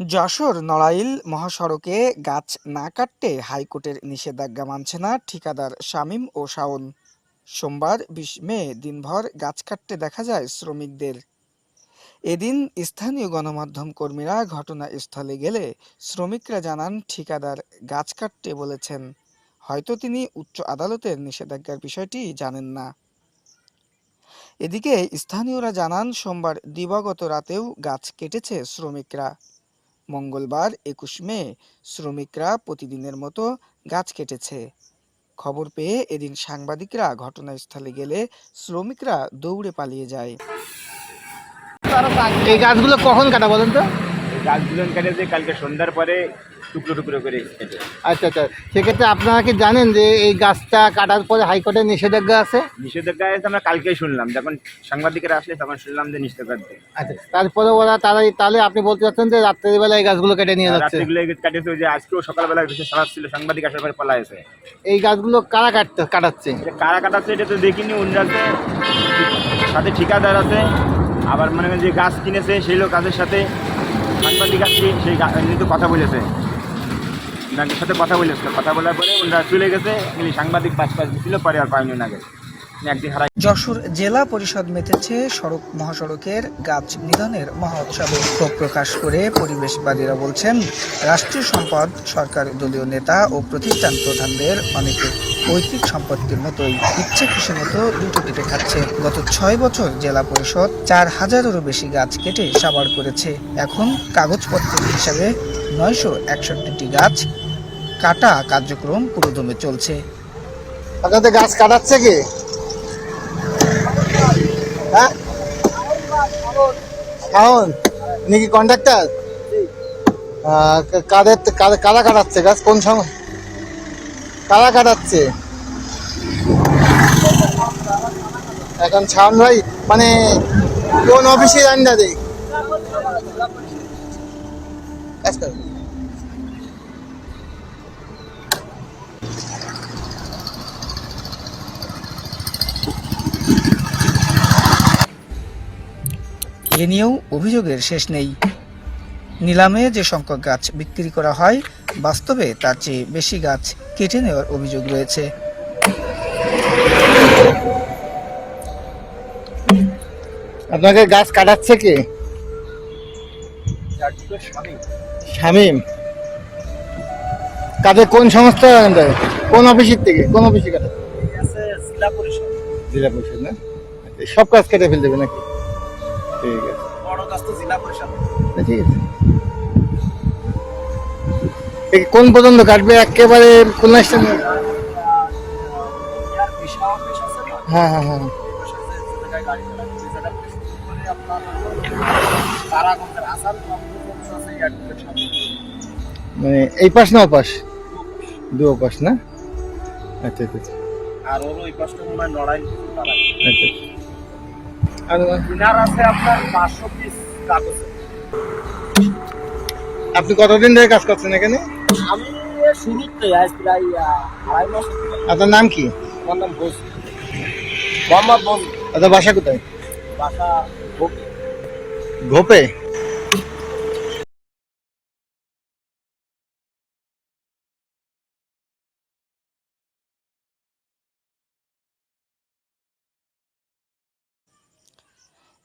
যশোর নড়াইল মহাসড়কে গাছ না কাটতে হাইকোর্টের নিষেধাজ্ঞা মানছে না ঠিকাদার শামীম ও শাওন। সোমবার বিশ মে দিনভর গাছ কাটতে দেখা যায় শ্রমিকদের। এদিন স্থানীয় গণমাধ্যম কর্মীরা ঘটনাস্থলে গেলে শ্রমিকরা জানান, ঠিকাদার গাছ কাটতে বলেছেন। হয়তো তিনি উচ্চ আদালতের নিষেধাজ্ঞার বিষয়টি জানেন না। এদিকে স্থানীয়রা জানান, সোমবার দিবাগত রাতেও গাছ কেটেছে শ্রমিকরা। মঙ্গলবার একুশ মে শ্রমিকরা প্রতিদিনের মতো গাছ কেটেছে। খবর পেয়ে এদিন সাংবাদিকরা ঘটনাস্থলে গেলে শ্রমিকরা দৌড়ে পালিয়ে যায়। এই গাছগুলো কখন কাটা বলেন তো? এই গাছগুলো কেটেছে কালকে সন্ধ্যার পরে টুকরো টুকরো করে কেটে। আচ্ছা আচ্ছা। সেক্ষেত্রে আপনারা কি জানেন যে এই গাছটা কাটার পরে হাইকোর্টের নিষেধাজ্ঞা আছে? নিষেধাজ্ঞা আছে আমরা কালকেই শুনলাম। যখন সাংবাদিকেরা আসলে তখন শুনলাম যে নিষেধাজ্ঞা আচ্ছা তারপরে ওরা তারাই তাহলে আপনি বলতে চাচ্ছেন যে রাত্রের বেলা এই গাছগুলো কেটে নিয়ে যাচ্ছে? রাত্রিগুলো কাটেছে ওই যে আজকেও সকালবেলা বেশি সারা ছিল সাংবাদিক আসার পরে পালা আছে এই গাছগুলো কারা কাটতে কাটাচ্ছে? কারা কাটাচ্ছে এটা তো দেখিনি অন্য আছে সাথে ঠিকাদার আছে। আবার মনে করেন যে গাছ কিনেছে সেই লোক কাজের সাথে। সাংবাদিক আছে সেই গা- এমনি তো কথা বলেছে। ওনাদের সাথে কথা বলেছিল কথা বলার পরে ওনারা চলে গেছে এমনি সাংবাদিক পাশ পাশ ছিল পরে আর পায়নি ওনাকে। যশোর জেলা পরিষদ মেতেছে সড়ক মহাসড়কের গাছ নিধনের মহোৎসবে। ক্ষোভ প্রকাশ করে পরিবেশবাদীরা বলছেন, রাষ্ট্রীয় সম্পদ, সরকার দলীয় নেতা ও প্রতিষ্ঠান প্রধানদের অনেকে পৈতৃক সম্পত্তির মতোই ইচ্ছে খুশি মতো দুটো কেটে খাচ্ছে। গত ছয় বছর জেলা পরিষদ চার হাজারেরও বেশি গাছ কেটে সাবার করেছে। এখন কাগজপত্রের হিসাবে নয়শো একষট্টিটি গাছ কাটা কার্যক্রম পুরোদমে চলছে। আপনাদের গাছ কাটাচ্ছে কি? হ্যাঁ? কন্ট্রাক্টর কাদের কারা কাটাচ্ছে গাছ? কোন সময় কারা কাটাচ্ছে? এখন শাওন ভাই মানে কোন অফিসের আন্ডারে কাজ এ নিয়েও অভিযোগের শেষ নেই। নিলামে যে সংখ্যক গাছ বিক্রি করা হয় বাস্তবে তার চেয়ে বেশি গাছ কেটে নেওয়ার অভিযোগ রয়েছে। আপনাকে গাছ কাটাচ্ছে কে? শামিম কাদের কোন সংস্থা? কোন অফিসের থেকে? কোন অফিসে কাটা? জেলা পরিষদ। না? আচ্ছা, সব কাজ কেটে ফেল দেবে নাকি? ঠিক আছে। না, ঠিক আছে। কোন পর্যন্ত কাটবে? একেবারে খুলনা স্টেশন হ্যাঁ হ্যাঁ হ্যাঁ। মানে এই পাশ না ও পাশ? দু পাশ না? আচ্ছা আচ্ছা আচ্ছা, আর ওর ওই মনে হয় আচ্ছা। আর কিনার আছে আপনার পাঁচশো পিস কাগজ। আপনি কতদিন ধরে কাজ করছেন এখানে? আমি শুরুতে আজ প্রায় আড়াই মাস আপনার নাম কি? আমার নাম বোস। মোহাম্মদ বোস। আপনার বাসা কোথায়? বাসা ঘোপে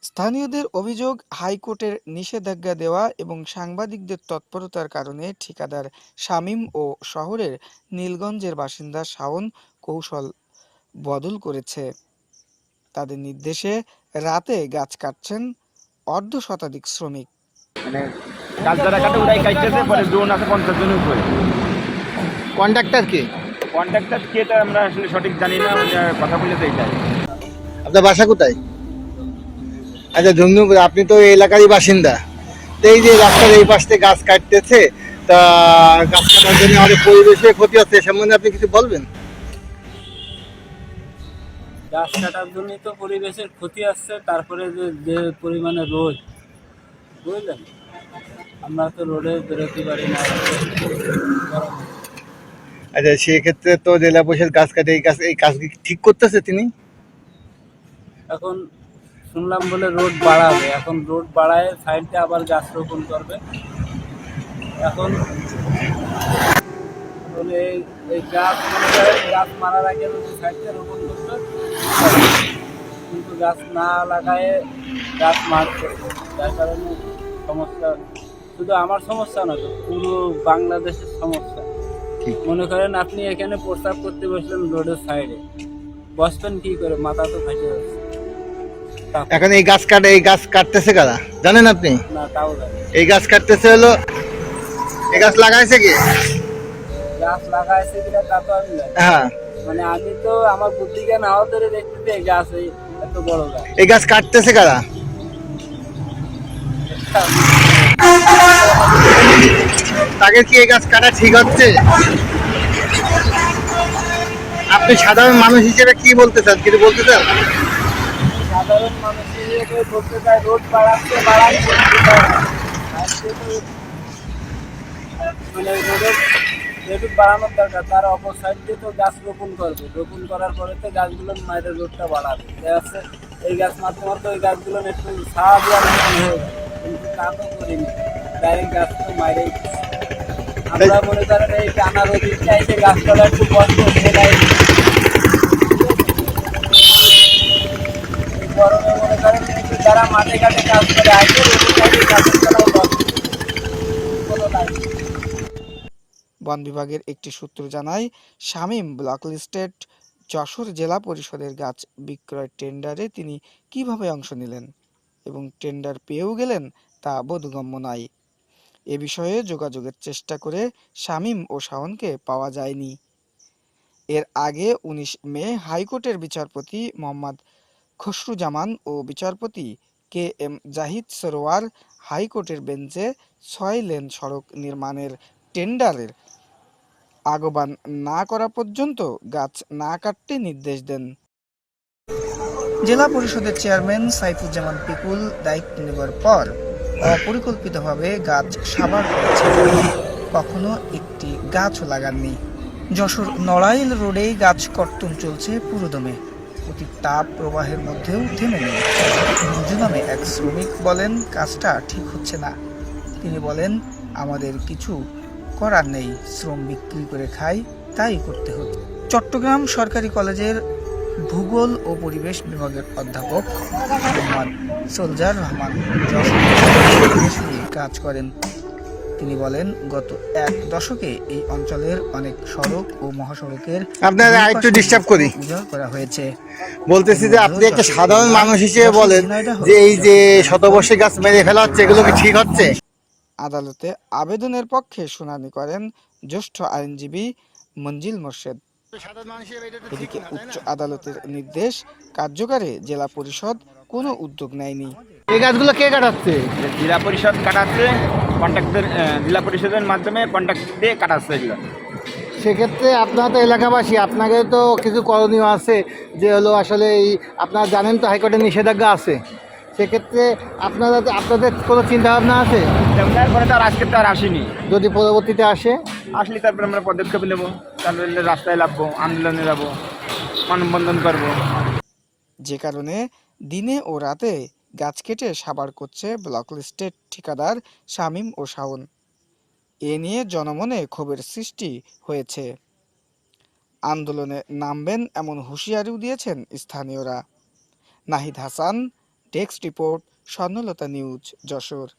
স্থানীয়দের অভিযোগ হাইকোর্টের নিষেধাজ্ঞা দেওয়া এবং সাংবাদিকদের তৎপরতার কারণে ঠিকাদার শামীম ও শহরের নীলগঞ্জের বাসিন্দা শাওন কৌশল বদল করেছে। তাদের নির্দেশে রাতে গাছ কাটছেন অর্ধ শতাধিক শ্রমিক। মানে গাছ যারা কাটে ওরাই কাটতেছে পরে জোন আছে পঞ্চাশ জনের উপরে। কন্ট্রাক্টর কে? কন্ট্রাক্টর কে তা আমরা আসলে সঠিক জানি না ওরা কথা বলেছে এইটাই আপনার বাসা কোথায়? আচ্ছা ধন্যবাদ আপনি তো এই এলাকারই বাসিন্দা। তো এই যে রাস্তার এই পাশ থেকে গাছ কাটতেছে তা গাছ কাটার জন্য আমাদের পরিবেশের ক্ষতি হচ্ছে এ সম্বন্ধে আপনি কিছু বলবেন? গাছ কাটার জন্য তো পরিবেশের ক্ষতি আসছে তারপরে যে যে পরিমাণে রোদ বুঝলেন? আমরা তো রোডে বেরোতে পারি না আচ্ছা সেক্ষেত্রে তো জেলা পরিষদ গাছ কাটে এই গাছ এই কাজ ঠিক করতেছে তিনি? এখন শুনলাম বলে রোড বাড়াবে। এখন রোড বাড়ায় সাইডে আবার গাছ রোপণ করবে। এখন এখন এই গাছ গাছ মারার আগে যদি সাইডটা রোপণ করতো কিন্তু গাছ না লাগায় গাছ মারছে যার কারণে সমস্যা। শুধু আমার সমস্যা না তো পুরো বাংলাদেশের সমস্যা। মনে করেন আপনি এখানে প্রস্তাব করতে বসলেন রোডের সাইডে। বসবেন কি করে? মাথা তো ফেটে যাচ্ছে। এখন এই গাছ কাটে এই গাছ কাটতেছে কারা? জানেন আপনি? এই গাছ কাটতেছে হলো এই গাছ লাগাইছে কি? গাছ লাগাইছে কিনা তা তো আমি হ্যাঁ। মানে আমি তো আমার বুদ্ধি জ্ঞান হাওয়া ধরে দেখতেছি এই গাছ এই এত বড় গাছ। এই গাছ কাটতেছে কারা? তাকে কি এই গাছ কাটা ঠিক হচ্ছে? আপনি সাধারণ মানুষ হিসেবে কি বলতে চান? কিছু বলতে চান? সাধারণ মানুষ বলতে চাই রোড বাড়াচ্ছে বাড়াচ্ছে তো মানে রোডের রেটুক বাড়ানোর দরকার তার অপর সাইড দিয়ে তো গাছ রোপণ করবে। রোপণ করার পরে তো গাছগুলো মায়ের রোডটা বাড়াবে। দেখা যাচ্ছে এই গাছ মারতে মারতে ওই গাছগুলো একটু ছাড়া দেওয়ার মতন হয়ে কিন্তু তা তো করিনি। ডাইরেক্ট গাছ তো মাইরেই আমরা মনে করেন এই টানা রোদিটা এসে গাছপালা একটু বন্ধ হয়ে যায় এই যারা মাঠে ঘাটে কাজ করে নেই। বন বিভাগের একটি সূত্র জানায়, শামীম ব্লক লিস্টেড যশোর জেলা পরিষদের গাছ বিক্রয় টেন্ডারে তিনি কীভাবে অংশ নিলেন এবং টেন্ডার পেয়েও গেলেন তা বোধগম্য নয়। এ বিষয়ে যোগাযোগের চেষ্টা করে শামীম ও শাওনকে পাওয়া যায়নি। এর আগে উনিশ মে হাইকোর্টের বিচারপতি মোহাম্মদ খসরুজামান ও বিচারপতি কে এম জাহিদ সরোয়ার হাইকোর্টের বেঞ্চে ছয় লেন সড়ক নির্মাণের টেন্ডারের আগবান না করা পর্যন্ত গাছ না কাটতে নির্দেশ দেন। জেলা পরিষদের চেয়ারম্যান সাইফুজ্জামান পিকুল দায়িত্ব নেবার পর অপরিকল্পিতভাবে গাছ সাবার করেছেন কখনো একটি গাছও লাগাননি। যশোর নড়াইল রোডে গাছ কর্তন চলছে পুরোদমে। অতি তাপ প্রবাহের মধ্যেও থেমে নেই। মঞ্জু নামে এক শ্রমিক বলেন, কাজটা ঠিক হচ্ছে না। তিনি বলেন, আমাদের কিছু করার নেই, শ্রম বিক্রি করে খাই, তাই করতে হচ্ছে। চট্টগ্রাম সরকারি কলেজের ভূগোল ও পরিবেশ বিভাগের অধ্যাপক সোলজার রহমান কাজ করেন। তিনি বলেন গত এক দশকে এই অঞ্চলের অনেক সড়ক ও মহাসড়কের আপনারা আরেকটু ডিস্টার্ব করি। করা হয়েছে। বলতেছি যে আপনি একটা সাধারণ মানুষ হিসেবে বলেন যে এই যে শতবর্ষী গাছ মেরে ফেলা হচ্ছে এগুলো কি ঠিক হচ্ছে? আদালতে আবেদনের পক্ষে শুনানি করেন জ্যেষ্ঠ আইনজীবী মঞ্জিল মোর্শেদ। এদিকে উচ্চ আদালতের নির্দেশ কার্যকারে জেলা পরিষদ কোনো উদ্যোগ নেয়নি। এই গাছগুলো কে কাটাচ্ছে? জেলা পরিষদ কাটাচ্ছে। কন্ট্রাক্টের জেলা পরিষদের মাধ্যমে কন্ট্রাক্ট দিয়ে কাটাচ্ছে এগুলো। সেক্ষেত্রে আপনারা তো এলাকাবাসী আপনাকে তো কিছু করণীয় আছে যে হলো আসলে এই আপনারা জানেন তো হাইকোর্টের নিষেধাজ্ঞা আছে। সেক্ষেত্রে আপনারা আপনাদের কোনো চিন্তা ভাবনা আছে? তারপরে তো আর আজকে তো আর আসেনি। যদি পরবর্তীতে আসে? আসলে তারপরে আমরা পদক্ষেপ নেব। তারপরে রাস্তায় লাভবো আন্দোলনে যাব মানববন্ধন করব। যে কারণে দিনে ও রাতে গাছ কেটে সাবার করছে ব্লকলিস্টের ঠিকাদার শামীম ও শাওন। এ নিয়ে জনমনে ক্ষোভের সৃষ্টি হয়েছে। আন্দোলনে নামবেন এমন হুঁশিয়ারিও দিয়েছেন স্থানীয়রা। Nahid Hasan, desk report, Swarnalata news, Jashore.